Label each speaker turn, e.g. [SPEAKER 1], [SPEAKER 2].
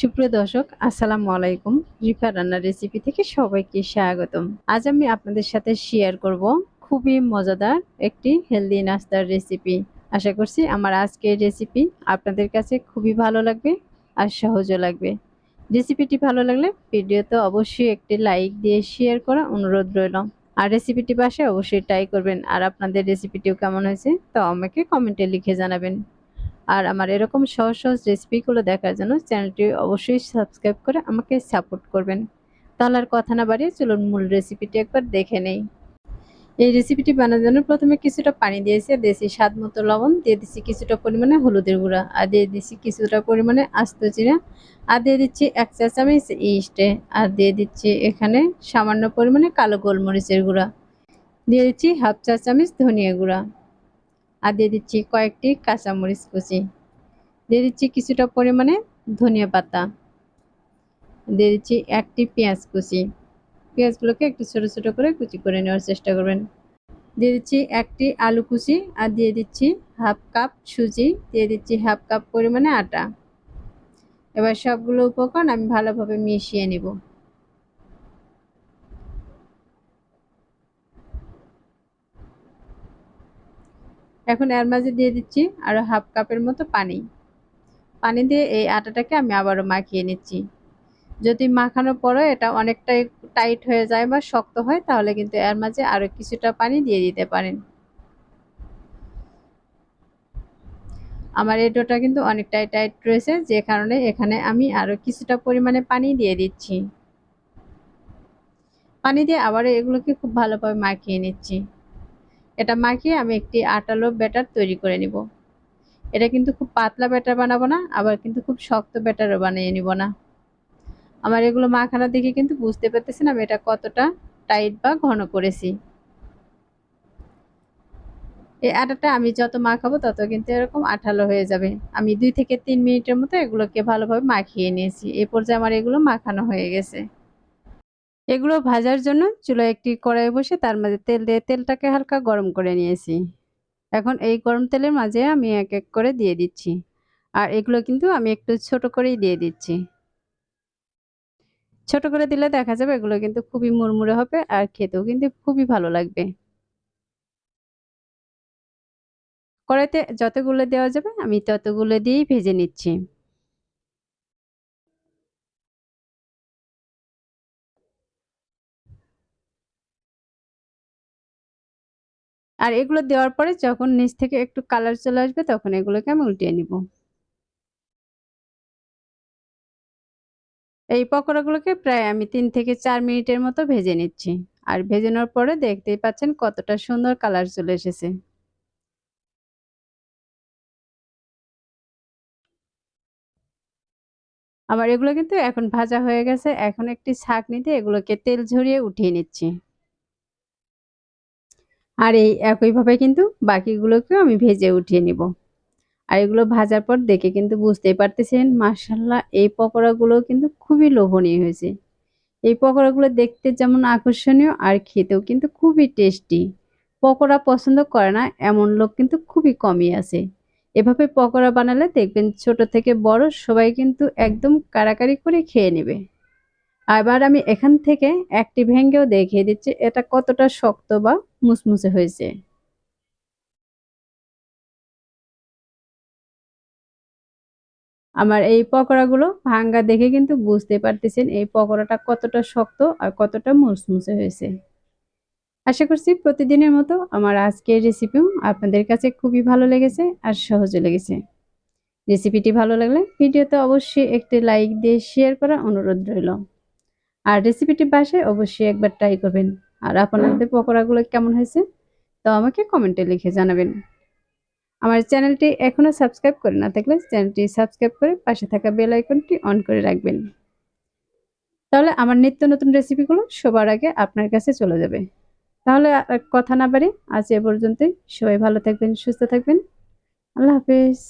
[SPEAKER 1] সুপ্রিয় দর্শক, আসসালামু আলাইকুম। রিফা রান্নার রেসিপি থেকে সবাইকে স্বাগতম। আজ আমি আপনাদের সাথে শেয়ার করব খুবই মজাদার একটি হেলদি নাস্তার রেসিপি আশা করছি আমার আজকের রেসিপি আপনাদের কাছে খুবই ভালো লাগবে আর সহজও লাগবে। রেসিপিটি ভালো লাগলে ভিডিওতে অবশ্যই একটি লাইক দিয়ে শেয়ার করা অনুরোধ রইল। আর রেসিপিটি বাসায় অবশ্যই ট্রাই করবেন। আর আপনাদের রেসিপিটিও কেমন হয়েছে তো আমাকে কমেন্টে লিখে জানাবেন। আর আমার এরকম সহজ সহজ রেসিপিগুলো দেখার জন্য চ্যানেলটি অবশ্যই সাবস্ক্রাইব করে আমাকে সাপোর্ট করবেন। তাহলে আর কথা না বাড়িয়ে চলুন মূল রেসিপিটি একবার দেখে নেই। এই রেসিপিটি বানানোর জন্য প্রথমে কিছুটা পানি দিয়েছি দিয়েছি স্বাদ মতো লবণ, দিয়ে দিচ্ছি কিছুটা পরিমাণে হলুদের গুঁড়া, আর দিয়ে দিচ্ছি কিছুটা পরিমাণে আস্ত চিরা আর দিয়ে দিচ্ছি এক চা চামচ ইস্টে আর দিয়ে দিচ্ছি এখানে সামান্য পরিমাণে কালো গোলমরিচের গুঁড়া। দিয়ে দিচ্ছি হাফ চা চামচ ধনিয়া গুঁড়া। আর দিয়ে দিচ্ছি কয়েকটি কাঁচামরিচ কুচি। দিয়ে দিচ্ছি কিছুটা পরিমাণে ধনিয়া পাতা। দিয়ে দিচ্ছি একটি পেঁয়াজ কুচি। পেঁয়াজগুলোকে একটু ছোটো ছোটো করে কুচি করে নেওয়ার চেষ্টা করবেন। দিয়ে দিচ্ছি একটি আলু কুচি আর দিয়ে দিচ্ছি হাফ কাপ সুজি। দিয়ে দিচ্ছি হাফ কাপ পরিমাণে আটা। এবার সবগুলো উপকরণ আমি ভালোভাবে মিশিয়ে নেব। এখন এর মাঝে দিয়ে দিচ্ছি আরও হাফ কাপের মতো পানি। পানি দিয়ে এই আটাটাকে আমি আবারও মাখিয়ে নিচ্ছি। যদি মাখানোর পরে এটা অনেকটাই টাইট হয়ে যায় বা শক্ত হয়, তাহলে কিন্তু এর মাঝে আরও কিছুটা পানি দিয়ে দিতে পারেন। আমার এই ডোটা কিন্তু অনেকটাই টাইট রয়েছে, যে কারণে এখানে আমি আরও কিছুটা পরিমাণে পানি দিয়ে দিচ্ছি। পানি দিয়ে আবার এগুলোকে খুব ভালোভাবে মাখিয়ে নিচ্ছি। এটা মাখিয়ে আমি একটি আটালো ব্যাটার তৈরি করে নিব। এটা কিন্তু খুব পাতলা ব্যাটার বানাবো না, আবার কিন্তু খুব শক্ত ব্যাটারও বানিয়ে নিব না। আমার এগুলো মাখানো দেখে কিন্তু বুঝতে পারতেছেন আমি এটা কতটা টাইট বা ঘন করেছি। এই আটাটা আমি যত মাখাবো তত কিন্তু এরকম আঠালো হয়ে যাবে। আমি দুই থেকে তিন মিনিটের মতো এগুলোকে ভালোভাবে মাখিয়ে নিয়েছি। এ পর্যায়ে আমার এগুলো মাখানো হয়ে গেছে। এগুলো ভাজার জন্য চুলায় একটি কড়াই বসে তার মাঝে তেল দিয়ে তেলটাকে হালকা গরম করে নিয়েছি। এখন এই গরম তেলের মাঝে আমি এক এক করে দিয়ে দিচ্ছি। আর এগুলো কিন্তু আমি একটু ছোট করেই দিয়ে দিচ্ছি। ছোট করে দিলে দেখা যাবে এগুলো কিন্তু খুবই মুড়মুড়ে হবে আর খেতেও কিন্তু খুবই ভালো লাগবে। কড়াইতে যতগুলো দেওয়া যাবে আমি ততগুলো দিয়েই ভেজে নিচ্ছি। আর এগুলো দেওয়ার পরে যখন নিচ থেকে একটু কালার চলে আসবে, তখন এগুলোকে আমি উল্টিয়ে নিব। এই পকোড়াগুলোকে প্রায় আমি তিন থেকে চার মিনিটের মতো ভেজে নিচ্ছি। আর ভেজে নেওয়ার পরে দেখতেই পাচ্ছেন কতটা সুন্দর কালার চলে এসেছে। আমার এগুলো কিন্তু এখন ভাজা হয়ে গেছে। এখন একটি ছাঁকনি দিয়ে এগুলোকে তেল ঝরিয়ে উঠিয়ে নিচ্ছি। আর এই একইভাবে কিন্তু বাকিগুলোকেও আমি ভেজে উঠিয়ে নিব। আর এগুলো ভাজার পর দেখে কিন্তু বুঝতেই পারতেছেন মার্শাল্লাহ এই পকোড়াগুলো কিন্তু খুবই লোভনীয় হয়েছে। এই পকোড়াগুলো দেখতে যেমন আকর্ষণীয় আর খেতেও কিন্তু খুবই টেস্টি। পকোড়া পছন্দ করে না, এমন লোক কিন্তু খুবই কমই আছে। এভাবে পকোড়া বানালে দেখবেন ছোট থেকে বড় সবাই কিন্তু একদম কারাকারি করে খেয়ে নেবে। আবার আমি এখান থেকে একটি ভেঙ্গেও দেখিয়ে দিচ্ছি, এটা কতটা শক্ত বা মুসমুসে হয়েছে আমার এই পকোড়াগুলো ভাঙ্গা দেখে কিন্তু বুঝতে পারতেছেন এই পকোড়াটা কতটা শক্ত আর কতটা মুসমুসে হয়েছে। আশা করছি প্রতিদিনের মতো আমার আজকের রেসিপিও আপনাদের কাছে খুবই ভালো লেগেছে আর সহজে লেগেছে। রেসিপিটি ভালো লাগলে ভিডিওতে অবশ্যই একটি লাইক দিয়ে শেয়ার করার অনুরোধ রইল। আর রেসিপিটি বাসায় অবশ্যই একবার ট্রাই করবেন। আর আপনাদের পকোড়াগুলো কেমন হয়েছে? তো আমাকে কমেন্টে লিখে জানাবেন। আমার চ্যানেলটি এখনও সাবস্ক্রাইব করে না থাকলে চ্যানেলটি সাবস্ক্রাইব করে পাশে থাকা বেল আইকনটি অন করে রাখবেন। তাহলে আমার নিত্য নতুন রেসিপিগুলো সবার আগে আপনার কাছে চলে যাবে। তাহলে কথা না পারি আজ এ পর্যন্তই। সবাই ভালো থাকবেন, সুস্থ থাকবেন। আল্লাহ হাফেজ।